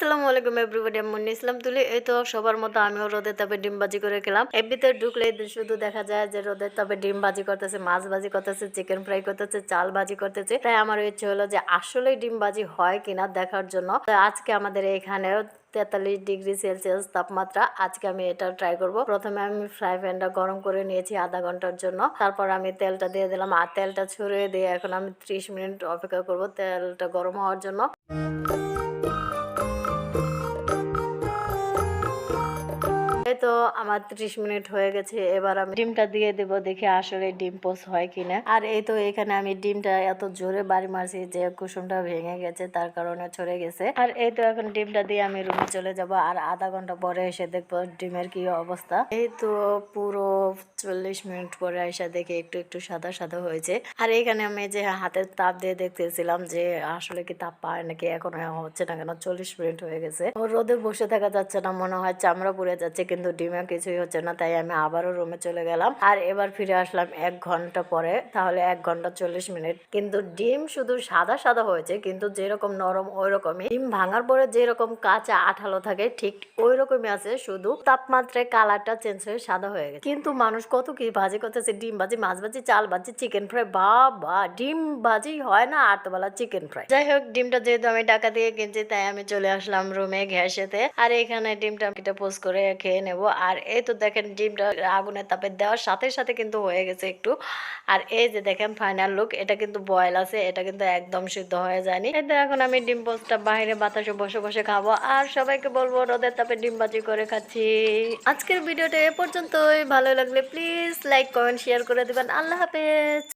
আসসালামু আলাইকুম এভরিবডি আমি মুন্নি ইসলাম তুলি। এই তো সবার মতো আমিও রোদের তাপে ডিম ভাজি করে খেলাম। এমনিতে ঢুকলে শুধু দেখা যায় যে রোদের তাপে ডিম বাজি করতেছে, মাছ বাজি করতেছে চিকেন ফ্রাই করতেছে, চাল বাজি করতেছে। তাই আমার ইচ্ছে হলো যে আসলেই ডিম বাজি হয় কিনা দেখার জন্য। তো আজকে আমাদের এখানেও তেতাল্লিশ ডিগ্রি সেলসিয়াস তাপমাত্রা। আজকে আমি এটা ট্রাই করব। প্রথমে আমি ফ্রাই প্যানটা গরম করে নিয়েছি আধা ঘণ্টার জন্য। তারপর আমি তেলটা দিয়ে দিলাম। আর তেলটা ছড়িয়ে দিয়ে এখন আমি ত্রিশ মিনিট অপেক্ষা করব তেলটা গরম হওয়ার জন্য। তো আমার ত্রিশ মিনিট হয়ে গেছে, এবার আমি ডিমটা দিয়ে দেবো, দেখি আসলে ডিম পোস হয় কিনা। আর এই তো এখানে আমি ডিমটা এত জোরে বাড়ি মারছি যে কুসুমটা ভেঙে গেছে, তার কারণে ছড়ে গেছে। আর এই তো এখন ডিমটা দিয়ে আমি রুমে চলে যাব, আর আধা ঘণ্টা পরে এসে দেখব ডিমের কি অবস্থা। এই তো পুরো চল্লিশ মিনিট পরে এসে দেখে একটু একটু সাদা সাদা হয়েছে। আর এখানে আমি যে হাতের তাপ দিয়ে দেখতেছিলাম যে আসলে কি তাপ পায় নাকি, এখন হচ্ছে না কেন, চল্লিশ মিনিট হয়ে গেছে। রোদে বসে থাকা যাচ্ছে না, মনে হয় চামড়া পুড়ে যাচ্ছে, কিন্তু ডিমে কিছুই হচ্ছে না, তাই আমি আবারও রুমে চলে গেলাম। আর এবার ফিরে আসলাম এক ঘণ্টা পরে, তাহলে এক ঘণ্টা চল্লিশ মিনিট। কিন্তু ডিম শুধু সাদা সাদা হয়েছে, কিন্তু যেরকম নরম ওই রকমই ডিম ভাঙার পরে যেরকম কাঁচা আঠালো থাকে, ঠিক ওই রকমই আছে, শুধু তাপমাত্রায় কালারটা চেঞ্জ হয়ে সাদা হয়ে গেছে। কিন্তু মানুষ কত কি ভাজি করতেছে, ডিম ভাজি মাছ ভাজি চাল ভাজি চিকেন ফ্রাই বাবা! ডিম ভাজি হয় না আর তো বলা চিকেন ফ্রাই যাই হোক, ডিমটা যেহেতু আমি টাকা দিয়ে কিনছি, তাই আমি চলে আসলাম রুমে ঘ্যাসেতে আর এখানে ডিমটা পোস্ট করে খেয়ে নেব। আর এই তো দেখেন ডিমটা আগুনের তাপে দেওয়ার সাথে সাথে কিন্তু হয়ে গেছে একটু। আর এই যে দেখেন ফাইনাল লুক এটা কিন্তু বয়েল আছে, এটা কিন্তু একদম সিদ্ধ হয়ে যায়নি। তো এখন আমি ডিম পোস্টটা বাইরে বাতাসে বসে বসে খাব। আর সবাইকে বলব রোদের তাপে ডিম বাজি করে খাচ্ছি। আজকের ভিডিওটা এ পর্যন্তই। ভালো লাগলে প্লিজ লাইক কমেন্ট শেয়ার করে দিবেন। আল্লাহ হাফেজ।